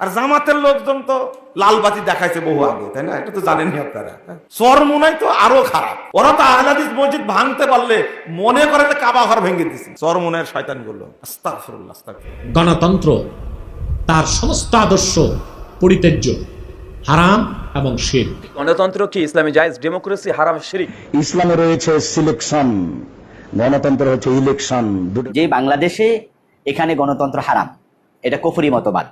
আর জামাতের লোকজন তো লালবাতি দেখাইছে বহু আগে তাই না? এটা তো জানেনই আপনারা। চরমুনাই তো আরও খারাপ। ওরা তো আহলাদিস মসজিদ ভাঙতে পারলে মনে করে যে কাবা ঘর ভেঙে দিচ্ছে চরমুনের শয়তানগুলো আস্তাগফিরুল্লাহ আস্তাগফিরুল্লাহ। গণতন্ত্র তার সমস্ত আদর্শ পরিত্যাজ্য হারাম এবং শির্ক। গণতন্ত্র কি ইসলামী জায়েজ ডেমোক্রেসি হারাম শিরিক? ইসলামে রয়েছে সিলেকশন। গণতন্ত্র হচ্ছে ইলেকশন। দুটো যে বাংলাদেশে এখানে গণতন্ত্র হারাম এটা কফুরি মতবাদ।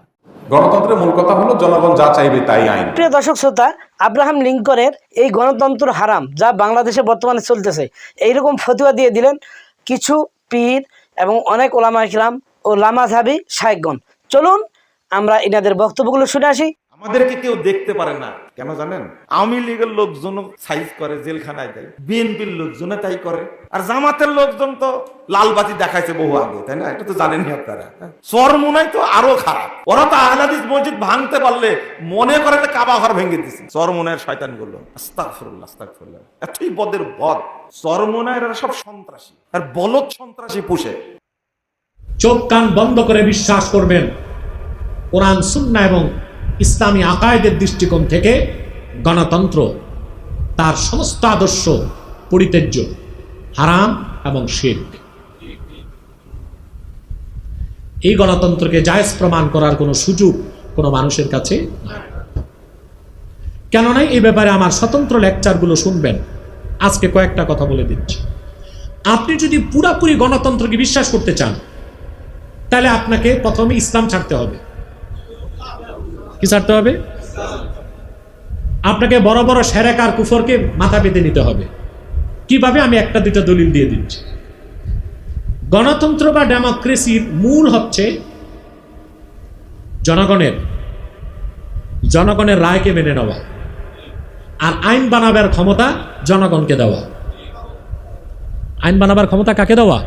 গণতন্ত্রের মূল কথা হলো জনগণ যা চাইবে তাই আইন। প্রিয় দর্শক শ্রোতা, আব্রাহাম লিঙ্কনের এই গণতন্ত্র হারাম যা বাংলাদেশে বর্তমানে চলতেছে, এইরকম ফতুয়া দিয়ে দিলেন কিছু পীর এবং অনেক ওলামা ইসলাম ও লামাঝাবি শাহেকগণ চলুন আমরা এনাদের বক্তব্যগুলো শুনে আসি। আমাদেরকে কেউ দেখতে পারে না। কেন জানেন? আওয়ামী লীগের লোকজন সাইজ করে জেলখানায় দেয় বিএনপির লোকজন তাই করে। আর জামাতের লোকজন তো লালবাতি দেখাইছে বহু আগে তাই না? এটা তো জানেনই আপনারা। চরমুনাই তো আরও খারাপ। ওরা তো আহলাদিস মসজিদ ভাঙতে পারলে মনে করে যে কাবা ঘর ভেঙে দিচ্ছে চরমুনের শয়তানগুলো আস্তাগফিরুল্লাহ আস্তাগফিরুল্লাহ। এতই বদের বদ চরমুনায় এরা সব সন্ত্রাসী। আর বলদ সন্ত্রাসী পুষে। চোখ কান বন্ধ করে বিশ্বাস করবেন। কোরআন সুন্না এবং ইসলামী আকায়েদের দৃষ্টিকোণ থেকে গণতন্ত্র, তার সমস্ত আদর্শ পরিত্যাজ্য, হারাম এবং শির্ক। এই গণতন্ত্রকে জায়েজ প্রমাণ করার কোনো সুযোগ কোনো মানুষের কাছে কেননা এই ব্যাপারে আমার স্বতন্ত্র লেকচারগুলো শুনবেন। আজকে কয়েকটা কথা বলে দিচ্ছি। আপনি যদি পুরাপুরি গণতন্ত্রকে বিশ্বাস করতে চান, তাহলে আপনাকে প্রথমে ইসলাম ছাড়তে হবে। কি ছাড়তে হবে? আপনাকে বড় বড় সেরেক আর কুফরকে মাথা পেতে নিতে হবে। কীভাবে? আমি একটা দুটো দলিল দিয়ে দিচ্ছি। গণতন্ত্র বা ডেমোক্রেসির মূল হচ্ছে জনগণের জনগণের রায়কে মেনে নেওয়া আর আইন বানাবার ক্ষমতা জনগণকে দেওয়া। আইন বানাবার ক্ষমতা কাকে দেওয়া?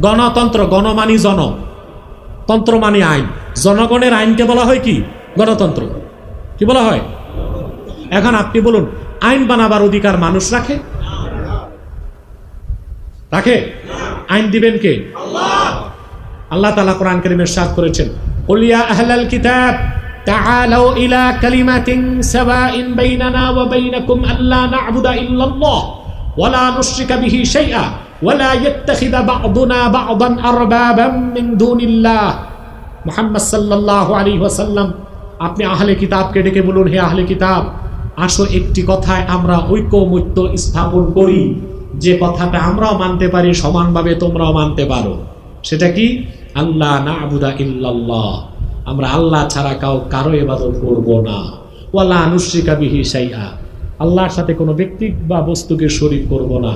গণতন্ত্র, গণমানি, জন তন্ত্র মানি আইন। জনগণের আইনকে বলা হয় কি? গণতন্ত্র কি বলা হয় এখন আপনি বলুন আইন বানাবার অধিকার মানুষ রাখে রাখে আইন দিবেন কে আল্লাহ তালা কোরআন করিমের সাথ করেছেন উলিয়া আহলাল কিতাব تعالوا إلى كلمة سواء بيننا وبينكم ألا نعبد إلا الله ولا نشرك به شيئا ولا يتخذ بعضنا بعضا أربابا من دون الله মোহাম্মদ সাল্লাহ আলী ওয়াসাল্লাম আপনি আহলে কিতাবকে ডেকে বলুন, হে আহলে কিতাব, আসো একটি কথায় আমরা ঐক্যমত্য স্থাপন করি। যে কথাটা আমরাও মানতে পারি, সমানভাবে তোমরাও মানতে পারো। সেটা কি? আল্লাহ না আবুদা ইল্লাল্লাহ। আমরা আল্লাহ ছাড়া কাউ কারও এবাদত করব না। ওয়ালা আনুশ্রিকা বিহি সাইয়া আল্লাহর সাথে কোনো ব্যক্তি বা বস্তুকে শরীক করব না।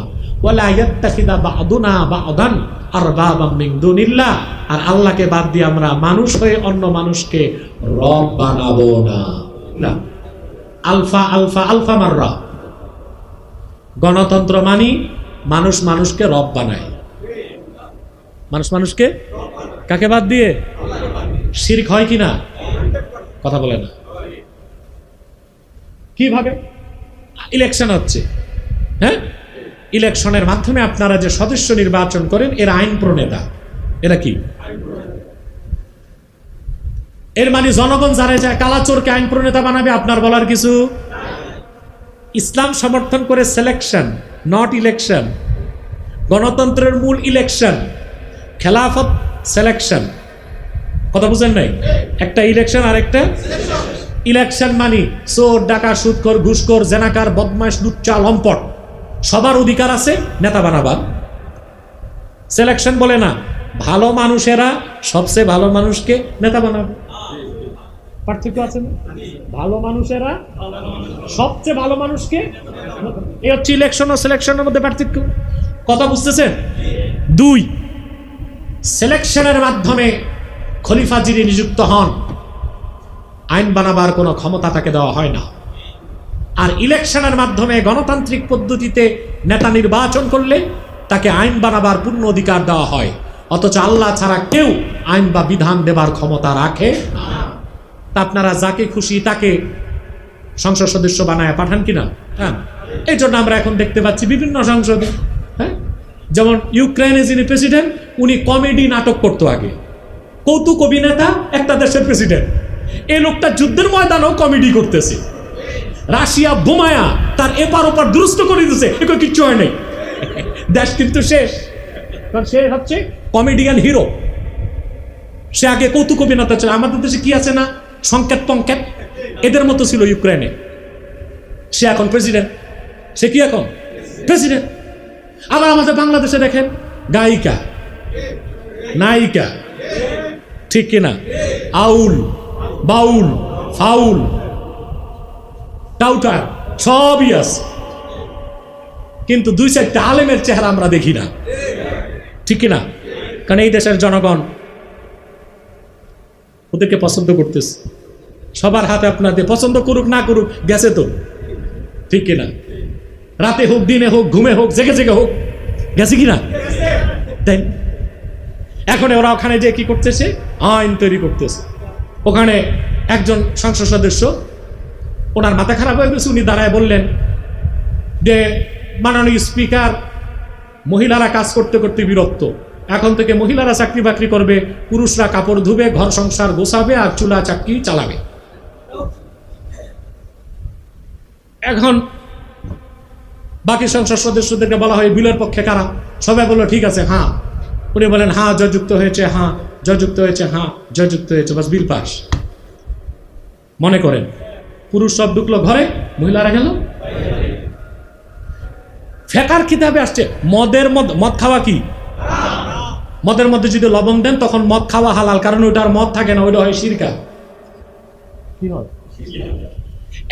আর আল্লাহকে বাদ দিয়ে আমরা মানুষ হয়ে অন্য মানুষকে রব না। আলফা আলফা আলফা গণতন্ত্র মানি মানুষ মানুষকে রব বানায়। মানুষ মানুষকে কাকে বাদ দিয়ে? শিরক হয় কি না কথা বলে না। কীভাবে? ইলেকশন হচ্ছে। হ্যাঁ? ইলেকশনের মাধ্যমে আপনারা যে সদস্য নির্বাচন করেন, এর আইন প্রণেতা। এরা কি? এর মানে জনগণ যারা যায়, কালাচোরকে আইন প্রণেতা বানাবে, আপনার বলার কিছু? ইসলাম সমর্থন করে সিলেকশন নট ইলেকশন গণতন্ত্রের মূল ইলেকশন খেলাফত সিলেকশন কথা বুঝেন নাই? একটা ইলেকশন আর একটা ইলেকশন মানি, চোর ডাকা সুদকর ঘুষকর জেনাকার বদমাস লুচ্চা, লম্পট। সবার অধিকার আছে, নেতা বানাবার। সিলেকশন বলে না, ভালো মানুষেরা সবচেয়ে ভালো মানুষকে নেতা বানাবে। পার্থক্য আছে না? ভালো মানুষেরা সবচেয়ে ভালো মানুষকে এই হচ্ছে ইলেকশন ও সিলেকশনের মধ্যে পার্থক্য। কথা বুঝতেছেন? দুই সিলেকশনের মাধ্যমে খলিফা যিনি নিযুক্ত হন আইন বানাবার কোনো ক্ষমতা তাকে দেওয়া হয় না। আর ইলেকশনের মাধ্যমে গণতান্ত্রিক পদ্ধতিতে নেতা নির্বাচন করলে তাকে আইন বানাবার পূর্ণ অধিকার দেওয়া হয়। অথচ আল্লাহ ছাড়া কেউ আইন বা বিধান দেবার ক্ষমতা রাখে তা আপনারা যাকে খুশি তাকে সংসদ সদস্য বানায় পাঠান কিনা? হ্যাঁ। এই জন্য আমরা এখন দেখতে পাচ্ছি বিভিন্ন সংসদে হ্যাঁ? যেমন ইউক্রেনে যিনি প্রেসিডেন্ট, উনি কমেডি নাটক করতো আগে। কৌতুক অভিনেতা, একটা দেশের প্রেসিডেন্ট। এই লোকটা যুদ্ধের ময়দানেও কমেডি করতেছে। রাশিয়া বোমায়া তার এপার ওপার দুরস্ত করে দিতেছে। এগুলো কিচ্ছু হয় নাই। দেশ কিন্তু শেষ। কারণ সে হচ্ছে কমেডিয়ান হিরো সে আগে কৌতুক অভিনেতা ছিল। আমাদের দেশে কি আছে না? সংকেত পঙ্কেত। এদের মতো ছিল ইউক্রেনে। সে এখন প্রেসিডেন্ট সে কি এখন? প্রেসিডেন্ট আবার আমাদের বাংলাদেশে দেখেন, গায়িকা। নায়িকা। ঠিক কিনা? আউল। বাউল, ফাউল টাউটার সবই আছে। কিন্তু দুই চারটা আলেমের চেহারা আমরা দেখি না। ঠিক কিনা কারণ এই দেশের জনগণ ওদেরকে পছন্দ করতেছে। সবার হাতে আপনাদের পছন্দ করুক, না করুক, গেছে তো। ঠিক কিনা রাতে হোক, দিনে হোক, ঘুমে হোক, জেগে জেগে হোক, গেছে কিনা তাই এখন ওরা ওখানে যে কি করতেছে? আইন তৈরি করতেছে। ওখানে একজন সংসদ সদস্য, ওনার মাথা খারাপ হয়ে গেছে, উনি দাঁড়ায় বললেন যে, মাননীয় স্পিকার, মহিলারা কাজ করতে করতে বিরক্ত। এখন থেকে মহিলারা চাকরি বাকরি করবে, পুরুষরা কাপড় ধুবে, ঘর সংসার গোছাবে আর চুলা চাকরি চালাবে। এখন বাকি সংসদ সদস্যদেরকে বলা হয়, বিলের পক্ষে কারা? সবাই বলল, ঠিক আছে হ্যাঁ। উনি বলেন হ্যাঁ জয়যুক্ত হয়েছে হ্যাঁ। জয়যুক্ত হয়েছে হ্যাঁ জয়যুক্ত হয়েছে, বাস বিল পাস। মনে করেন, পুরুষ সব ঢুকলো ঘরে, মহিলারা গেল। ফেকার কিতাবে আসছে, মদের মদ মদ খাওয়া কি? মদের মধ্যে যদি লবণ দেন, তখন মদ খাওয়া হালাল, কারণ ওইটার মদ থাকে না, ওইটা হয় সিরকা।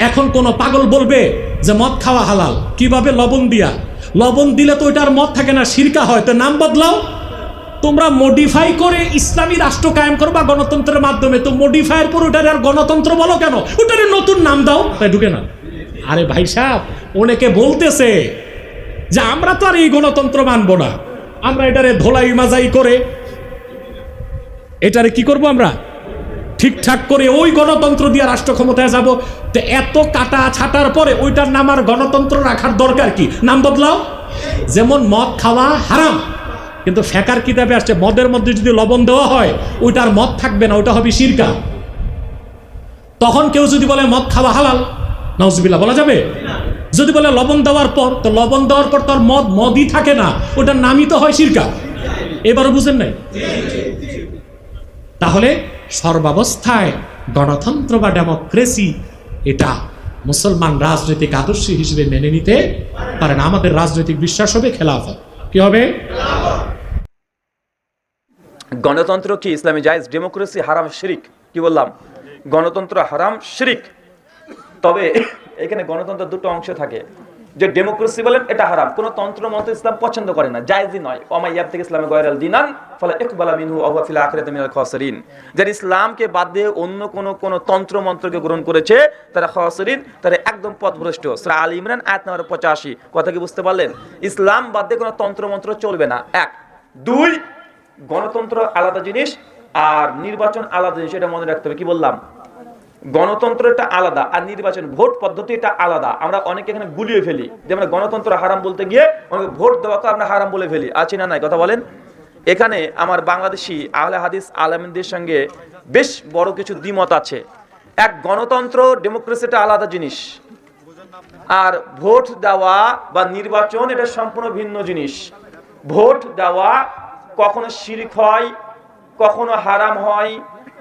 এখন কোন পাগল বলবে যে মদ খাওয়া হালাল। কীভাবে? লবণ দিয়া। লবণ দিলে তো ওইটার মদ থাকে না, সিরকা হয়। তো নাম বদলাও। তোমরা মডিফাই করে ইসলামী রাষ্ট্র কায়েম করো বা গণতন্ত্রের মাধ্যমে। তো মডিফাইয়ের পর ওটার আর গণতন্ত্র বলো কেন? ওটার নতুন নাম দাও। তাই ঢুকে না। আরে ভাই সাহেব, অনেকে বলতেছে যে আমরা তো আর এই গণতন্ত্র মানবো না। আমরা এটারে ধোলাই মাজাই করে, এটারে কি করব আমরা? ঠিকঠাক করে ওই গণতন্ত্র দিয়ে রাষ্ট্র ক্ষমতায় যাব। তো এত কাটা ছাটার পরে ওইটার নাম আর গণতন্ত্র রাখার দরকার কি? নাম বদলাও। যেমন মদ খাওয়া হারাম। কিন্তু ফেকার কিতাবে আসছে, মদের মধ্যে যদি লবণ দেওয়া হয়, ওইটার মদ থাকবে না ওটা হবে সিরকা তখন কেউ যদি বলে, মদ খাওয়া হালাল নাউজবিল্লা বলা যাবে? যদি বলে, লবণ দেওয়ার পর তো লবণ দেওয়ার পর তোর মদ, মদই থাকে না, ওটার নামই তো হয় সিরকা এবারও বুঝেন নাই? তাহলে সর্বাবস্থায় গণতন্ত্র বা ডেমোক্রেসি, এটা মুসলমান রাজনৈতিক আদর্শ হিসেবে মেনে নিতে পারে না। আমাদের রাজনৈতিক বিশ্বাস হবে খেলাফত। কি হবে? গণতন্ত্র কি ইসলামী জায়েজ? ডেমোক্রেসি হারাম, শিরিক। কি বললাম? গণতন্ত্র হারাম, শিরিক। তবে এখানে গণতন্ত্র দুটো অংশ থাকে। যে ডেমোক্রেসি বলেন, এটা হারাম। কোন তন্ত্র মন্ত্র ইসলাম পছন্দ করে না। জায়েজই নয়। ওমা ইয়াব থেকে ইসলামে গয়রাল দিনান, ফলে ইকবালা মিনহু ওয়া ফিল আখিরাতি মিনাল খাসিরিন। যারা ইসলামকে বাদ দিয়ে অন্য কোন কোন তন্ত্র মন্ত্রকে গ্রহণ করেছে, তারা খাসিরিন, তারা একদম পথভ্রষ্ট। সূরা আল ইমরান, আয়াত নম্বর 85 কথা কি বুঝতে পারলেন? ইসলাম বাদ দিয়ে কোনো তন্ত্র মন্ত্র চলবে না। এক। দুই গণতন্ত্র আলাদা জিনিস আর নির্বাচন আলাদা জিনিস, এটা মনে রাখতে হবে। কি বললাম? গণতন্ত্র এটা আলাদা আর নির্বাচন ভোট পদ্ধতি এটা আলাদা। আমরা অনেকে এখানে গুলিয়ে ফেলি। যে আমরা গণতন্ত্র হারাম বলতে গিয়ে অনেকে ভোট দেওয়াকে আমরা হারাম বলে ফেলি। আছি না নাই? কথা বলেন। এখানে আমার বাংলাদেশি আহলে হাদিস আলমদের সঙ্গে বেশ বড় কিছু দ্বিমত আছে। এক, গণতন্ত্র ডেমোক্রেসিটা আলাদা জিনিস। আর ভোট দেওয়া বা নির্বাচন এটা সম্পূর্ণ ভিন্ন জিনিস। ভোট দেওয়া কখনো শিরিক হয়, কখনো হারাম হয়,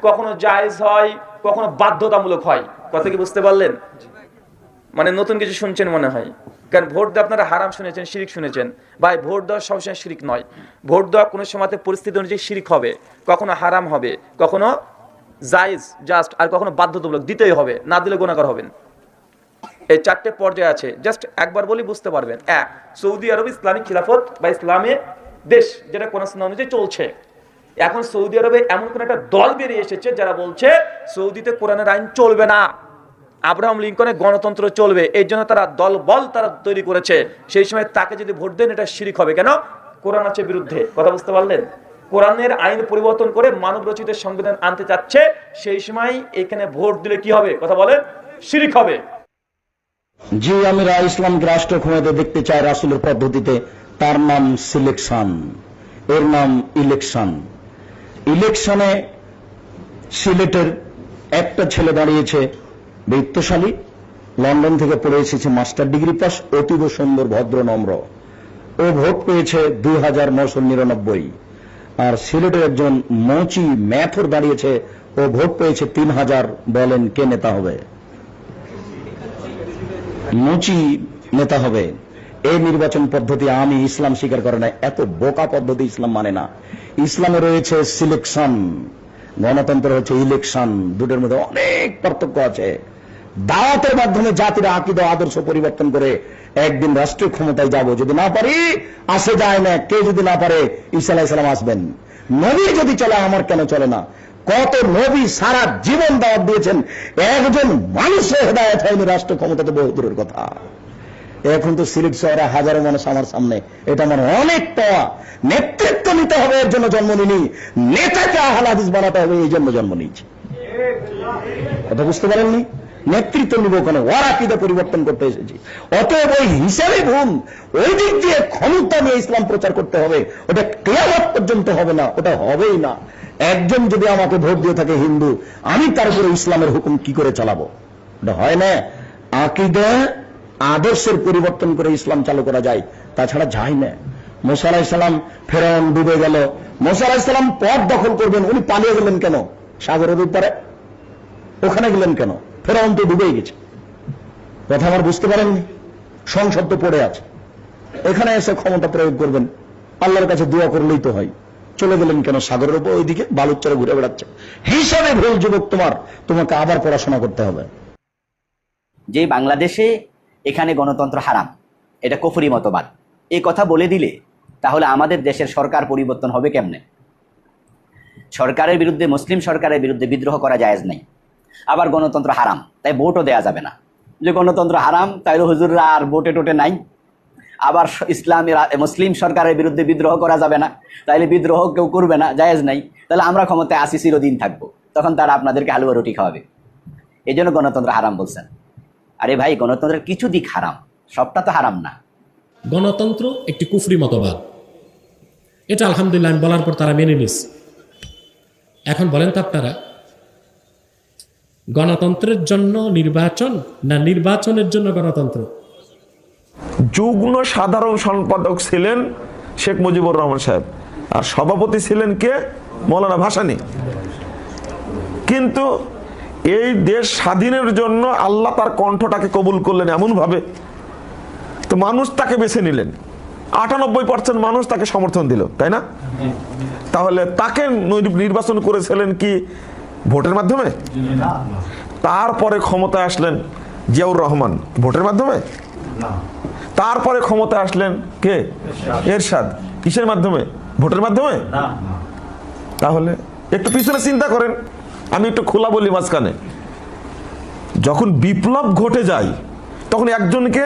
কখনো জায়েজ হয়, কখনো বাধ্যতামূলক হয়। কথা কি বুঝতে পারলেন? মানে নতুন কিছু শুনছেন মনে হয়। কারণ ভোট দেওয়া আপনারা হারাম শুনেছেন, শিরিক শুনেছেন। ভাই, ভোট দেওয়া সবসময় শিরিক নয়। ভোট দেওয়া কোনো সময় পরিস্থিতি অনুযায়ী শিরিক হবে, কখনো হারাম হবে, কখনো জায়েজ জাস্ট আর কখনো বাধ্যতামূলক, দিতেই হবে, না দিলে গোনাকার হবেন। এই চারটে পর্যায়ে আছে। জাস্ট একবার বলি বুঝতে পারবেন। এক, সৌদি আরব ইসলামিক খিলাফত বা ইসলামে দেশ যেটা কোন অনুযায়ী চলছে। এখন সৌদি আরবে এমন কোন একটা দল বেরিয়ে এসেছে যারা বলছে, সৌদিতে কোরআনের আইন চলবে না। আব্রাহাম লিঙ্কনের গণতন্ত্র চলবে। এই জন্য তারা দল বল তারা তৈরি করেছে। সেই সময় তাকে যদি ভোট দেন, এটা শিরিক হবে। কেন? কোরআন আছে বিরুদ্ধে। কথা বুঝতে পারলেন? কোরআনের আইন পরিবর্তন করে মানব রচিত সংবিধান আনতে চাচ্ছে, সেই সময় এখানে ভোট দিলে কি হবে? কথা বলেন, শিরিক হবে। যে আমরা ইসলামকে রাষ্ট্র ক্ষমতা দেখতে চাই রাসুলের পদ্ধতিতে। তার নাম সিলেকশন। এর নাম ইলেকশন। ইলেকশনে সিলেটের একটা ছেলে দাঁড়িয়েছে বৃত্তশালী। লন্ডন থেকে পড়ে এসেছে মাস্টার ডিগ্রি পাস, অতীব সুন্দর, ভদ্র, নম্র। ও ভোট পেয়েছে দুই হাজার নশো নিরানব্বই। আর সিলেটের একজন মচি ম্যাথর দাঁড়িয়েছে, ও ভোট পেয়েছে তিন হাজার বলেন কে নেতা হবে? মুচি নেতা হবে। এই নির্বাচন পদ্ধতি আমি ইসলাম স্বীকার করে না এত বোকা পদ্ধতি ইসলাম মানে না। ইসলামে রয়েছে সিলেকশন গণতন্ত্র হচ্ছে ইলেকশন দুটোর মধ্যে অনেক পার্থক্য আছে। দাওয়াতের মাধ্যমে জাতির আকিদ আদর্শ পরিবর্তন করে একদিন রাষ্ট্রীয় ক্ষমতায় যাব। যদি না পারি, আসে যায় না। কেউ যদি না পারে, ঈসা আলাইসালাম আসবেন। নবী যদি চলে, আমার কেন চলে না? কত নবী সারা জীবন দাওয়াত দিয়েছেন। একজন মানুষের হেদায়ত হয়নি রাষ্ট্র ক্ষমতাতে বহু দূরের কথা। এখন তো সিলেট শহরে হাজারো মানুষ আমার সামনে। এটা আমার অনেক পাওয়া। নেতৃত্ব নিতে হবে, এর জন্য জন্ম নিনি নেতাকে আহাল হাদিস বানাতে হবে, এই জন্য জন্ম নিয়েছি। কথা বুঝতে পারেননি? নেতৃত্ব নিব কেন ওরা কিদে পরিবর্তন করতে এসেছি। অতএব ওই হিসাবে ভুল, ওই দিক দিয়ে ক্ষমতা নিয়ে ইসলাম প্রচার করতে হবে। ওটা ক্লিয়ার পর্যন্ত হবে না, ওটা হবেই না। একজন যদি আমাকে ভোট দিয়ে থাকে হিন্দু, আমি তার উপরে ইসলামের হুকুম কি করে চালাবো? ওটা হয় না। আকিদা আদর্শের পরিবর্তন করে ইসলাম চালু করা যায়। তাছাড়া যায় না। মোসা আলাহিসাল্লাম ফেরাউন ডুবে গেল। মোসা আলাহিসাল্লাম পথ দখল করবেন, উনি পালিয়ে গেলেন কেন? সাগরের উপরে ওখানে গেলেন কেন? ফেরাউন তো ডুবেই গেছে। কথা আমার বুঝতে পারেননি? সংসদ তো পড়ে আছে। এখানে এসে ক্ষমতা প্রয়োগ করবেন। আল্লাহর কাছে দোয়া করলেই তো হয়। চলে গেলেন কেন? সাগরের উপর ওইদিকে বালুচ্চরে ঘুরে বেড়াচ্ছে। হিসাবে ভুল যুবক তোমার। তোমাকে আবার পড়াশোনা করতে হবে। যে বাংলাদেশে এখানে গণতন্ত্র হারাম। এটা কফরি মতবাদ। এই কথা বলে দিলে তাহলে আমাদের দেশের সরকার পরিবর্তন হবে কেমনে? সরকারের বিরুদ্ধে, মুসলিম সরকারের বিরুদ্ধে বিদ্রোহ করা জায়েজ নেই। আবার গণতন্ত্র হারাম, তাই ভোটও দেয়া যাবে না। যে গণতন্ত্র হারাম, তাইলে হুজুররা আর ভোটে টোটে নাই। আবার স- ইসলামী রা- মুসলিম সরকারের বিরুদ্ধে বিদ্রোহ করা যাবে না। তাইলে বিদ্রোহ কেউ করবে না, জায়েজ নাই। তাহলে আমরা ক্ষমতায় আসি চিরদিন থাকব। তখন তারা আপনাদেরকে হালুয়া রুটি খাওয়াবে। এই জন্য গণতন্ত্র হারাম বলছেন। আরে ভাই গণতন্ত্রের কিছু দিক হারাম। সবটা তো হারাম না। গণতন্ত্র একটি কুফরি মতবাদ। এটা আলহামদুলিল্লাহ আমি বলার পর তারা মেনে নিস এখন বলেন তো আপনারা গণতন্ত্রের জন্য নির্বাচন না নির্বাচনের জন্য গণতন্ত্র? যুগ্ম সাধারণ সম্পাদক ছিলেন শেখ মুজিবুর রহমান সাহেব। আর সভাপতি ছিলেন কে? মৌলানা ভাসানী। কিন্তু এই দেশ স্বাধীনের জন্য আল্লাহ তার কণ্ঠটাকে কবুল করলেন এমনভাবে। তো মানুষ তাকে বেছে নিলেন। আটানব্বই পার্সেন্ট মানুষ তাকে সমর্থন দিল, তাই না? তাহলে তাকে নির্বাচন করেছিলেন কি ভোটের মাধ্যমে? তারপরে ক্ষমতায় আসলেন জিয়াউর রহমান। ভোটের মাধ্যমে? তারপরে ক্ষমতায় আসলেন কে? এরশাদ। কিসের মাধ্যমে? ভোটের মাধ্যমে? তাহলে একটু পিছনে চিন্তা করেন। আমি একটু খোলা বলি মাঝখানে। যখন বিপ্লব ঘটে যায় তখন একজনকে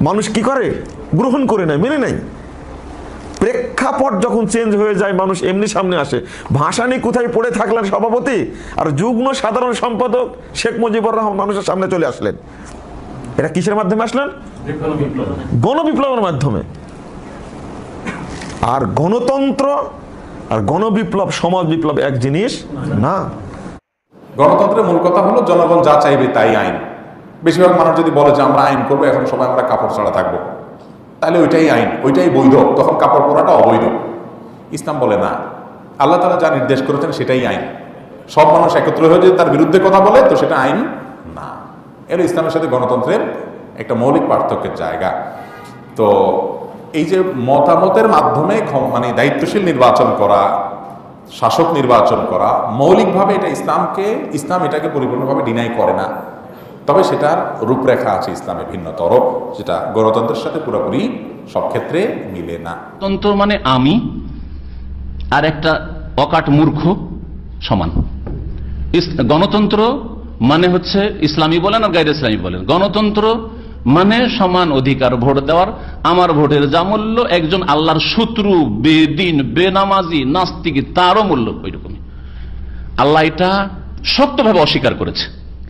মানুষ কি করে? গ্রহণ করে নেয় মেনে নেয়। প্রেক্ষাপট যখন চেঞ্জ হয়ে যায় মানুষ এমনি সামনে আসে। ভাসানি কোথায় পড়ে থাকলেন সভাপতি? আর যুগ্ম সাধারণ সম্পাদক শেখ মুজিবুর রহমান মানুষের সামনে চলে আসলেন। এটা কিসের মাধ্যমে আসলেন? গণবিপ্লবের মাধ্যমে। আর গণতন্ত্র আর গণবিপ্লব সমাজ বিপ্লব এক জিনিস? না। গণতন্ত্রের মূল কথা হলো, জনগণ যা চাইবে তাই আইন। বেশিরভাগ মানুষ যদি বলে যে আমরা আইন করব, এখন সবাই আমরা কাপড় ছাড়া থাকব। তাহলে ওইটাই আইন, ওইটাই বৈধ। তখন কাপড় পরাটা অবৈধ। ইসলাম বলে না। আল্লাহ তালা যা নির্দেশ করেছেন সেটাই আইন। সব মানুষ একত্র হয়ে যদি তার বিরুদ্ধে কথা বলে, তো সেটা আইন না। এর ইসলামের সাথে গণতন্ত্রের একটা মৌলিক পার্থক্যের জায়গা। তো এই যে মতামতের মাধ্যমে মানে দায়িত্বশীল নির্বাচন করা, শাসক নির্বাচন করা, মৌলিকভাবে এটা ইসলামকে, ইসলাম এটাকে পরিপূর্ণভাবে ডিনাই করে না। তবে সেটার রূপরেখা আছে ইসলামে ভিন্নতর, যেটা গণতন্ত্রের সাথে পুরোপুরি সব ক্ষেত্রে মিলে না। গণতন্ত্র মানে আমি আর একটা অকাট মূর্খ সমান। গণতন্ত্র মানে হচ্ছে ইসলামী বলেন আর গাইর ইসলামী বলেন। গণতন্ত্র মানে সমান অধিকার ভোট দেওয়ার। আমার ভোটের যা মূল্য, একজন আল্লাহর শত্রু, বেদিন, বেনামাজি, নাস্তিক, তারও মূল্য ওই রকমই আল্লাহ এটা শক্তভাবে অস্বীকার করেছে।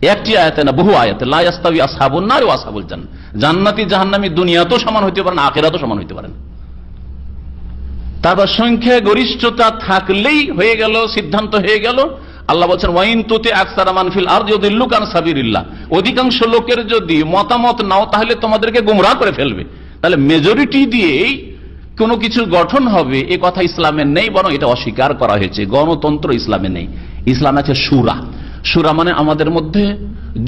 একটি আয়াতে না, বহু আয়াতে লাস্তাবি আসাবুল না ও আসাবুল জান। জান্নাতি জাহান্নামি দুনিয়াতেও সমান হইতে পারেন আখেরাতেও সমান হইতে পারেন তারপর সংখ্যা গরিষ্ঠতা থাকলেই হয়ে গেল, সিদ্ধান্ত হয়ে গেল আল্লাহ বলছেন, ওয়াইন তুতে আকসার মানফিল আর যদি লুকান সাবিরিল্লাহ অধিকাংশ লোকের যদি মতামত নাও, তাহলে তোমাদেরকে গুমরাহ করে ফেলবে। তাহলে মেজরিটি দিয়েই কোনো কিছু গঠন হবে, এ কথা ইসলামে নেই, বরং এটা অস্বীকার করা হয়েছে। গণতন্ত্র ইসলামে নেই। ইসলাম আছে সুরা। সুরা মানে আমাদের মধ্যে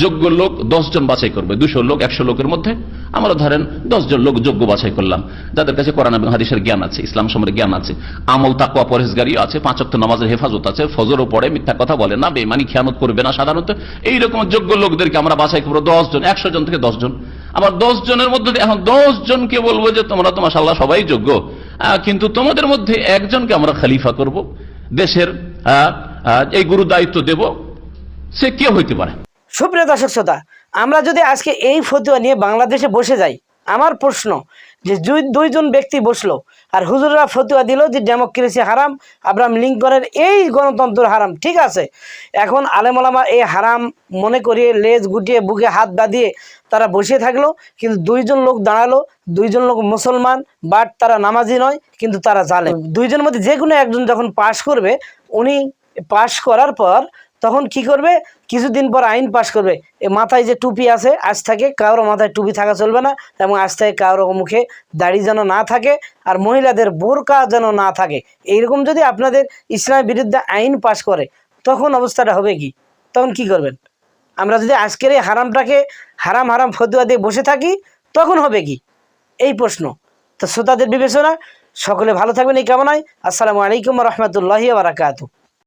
যোগ্য লোক জন বাছাই করবে, দুশো লোক, একশো লোকের মধ্যে। আমরা ধরেন জন লোক যোগ্য বাছাই করলাম। যাদের কাছে কোরআন এবং হাদিসের জ্ঞান আছে, ইসলাম সম্পর্কে জ্ঞান আছে, আমল তাকুয়া পরেশগারিও আছে পাঁচক্ত নামাজের হেফাজত আছে, ফজরও পড়ে, মিথ্যা কথা বলে না বেমানি খেয়ানত করবে না সাধারণত। এইরকম যোগ্য লোকদেরকে আমরা বাছাই করব জন একশো জন থেকে জন আবার দশ জনের মধ্যে এখন জনকে বলব যে তোমরা তো মাসাল্লাহ সবাই যোগ্য। কিন্তু তোমাদের মধ্যে একজনকে আমরা খালিফা করব। দেশের এই গুরু দায়িত্ব দেব। সে কে হইতে পারে? সুপ্রিয় দর্শক শ্রোতা, আমরা যদি আজকে এই ফতুয়া নিয়ে বাংলাদেশে বসে যাই, আমার প্রশ্ন যে দুইজন ব্যক্তি বসল আর হুজুররা ফতুয়া দিল যে ডেমোক্রেসি হারাম, আব্রাহাম লিঙ্কনের এই গণতন্ত্র হারাম, ঠিক আছে? এখন আলেমলামা এই হারাম মনে করিয়ে লেজ গুটিয়ে বুকে হাত বাঁধিয়ে তারা বসে থাকল, কিন্তু দুইজন লোক দাঁড়াল, দুইজন লোক মুসলমান, বাট তারা নামাজি নয়, কিন্তু তারা জালে দুইজনের মধ্যে যে কোনো একজন যখন পাশ করবে, উনি পাশ করার পর তখন কি করবে? কিছুদিন পর আইন পাশ করবে। মাথায় যে টুপি আছে, আজ থেকে কারোর মাথায় টুপি থাকা চলবে না এবং আজ থেকে কারোর মুখে দাড়ি যেন না থাকে আর মহিলাদের বোরকা যেন না থাকে। এইরকম যদি আপনাদের ইসলামের বিরুদ্ধে আইন পাশ করে, তখন অবস্থাটা হবে কি? তখন কি করবেন? আমরা যদি আজকের এই হারামটাকে হারাম হারাম ফতুয়া দিয়ে বসে থাকি, তখন হবে কি? এই প্রশ্ন। তো শ্রোতাদের বিবেচনা, সকলে ভালো থাকবেন এই কামনায়। আসসালামু আলাইকুম রহমতুল্লাহি বারাকাতু